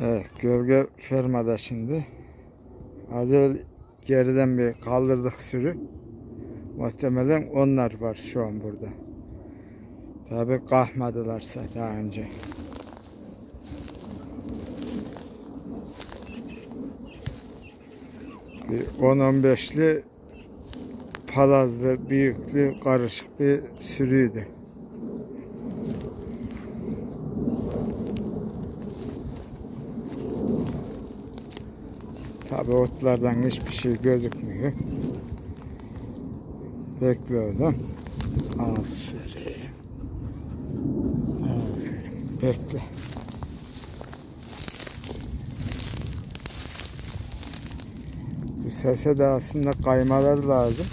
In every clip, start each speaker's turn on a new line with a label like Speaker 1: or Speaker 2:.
Speaker 1: Evet, gölge fermada şimdi. Az evvel geriden bir kaldırdık sürü. Muhtemelen onlar var şu an burada. Tabi kalkmadılarsa daha önce. Bir 10-15'li palazlı, büyüklü, karışık bir sürüydü. Tabi otlardan hiçbir şey gözükmüyor. Bekle oğlum. Aferin. Aferin. Bekle. Bu sese de aslında kaymalar lazım.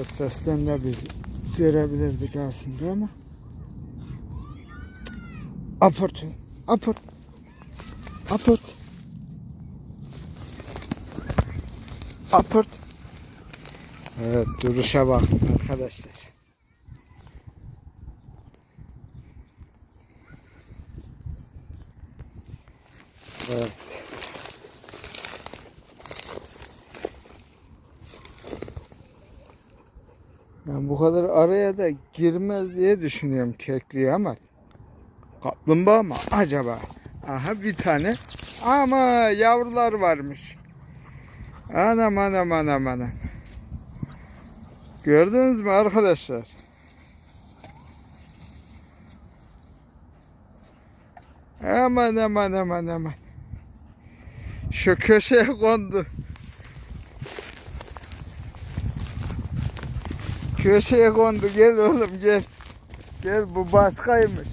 Speaker 1: O sesten de biz görebilirdik aslında ama. Aport. Aport. Aport. Aport. Evet duruşa bak arkadaşlar. Evet. Ben bu kadar araya da girmez diye düşünüyorum kekliği ama kaplumbağa mı acaba? Aha bir tane ama yavrular varmış. Anam anam anam anam. Gördünüz mü arkadaşlar? Aman aman aman aman. Şu köşeye kondu. Köşeye kondu. Gel oğlum gel. Gel bu başkaymış.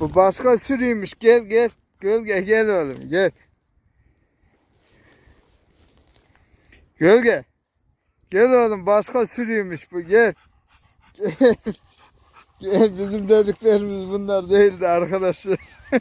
Speaker 1: Bu başka sürüymüş. Gel gel. Gölge gel oğlum gel. Gölge. Gel oğlum başka sürüymüş bu gel. Gel. Gel bizim dediklerimiz bunlar değildi arkadaşlar.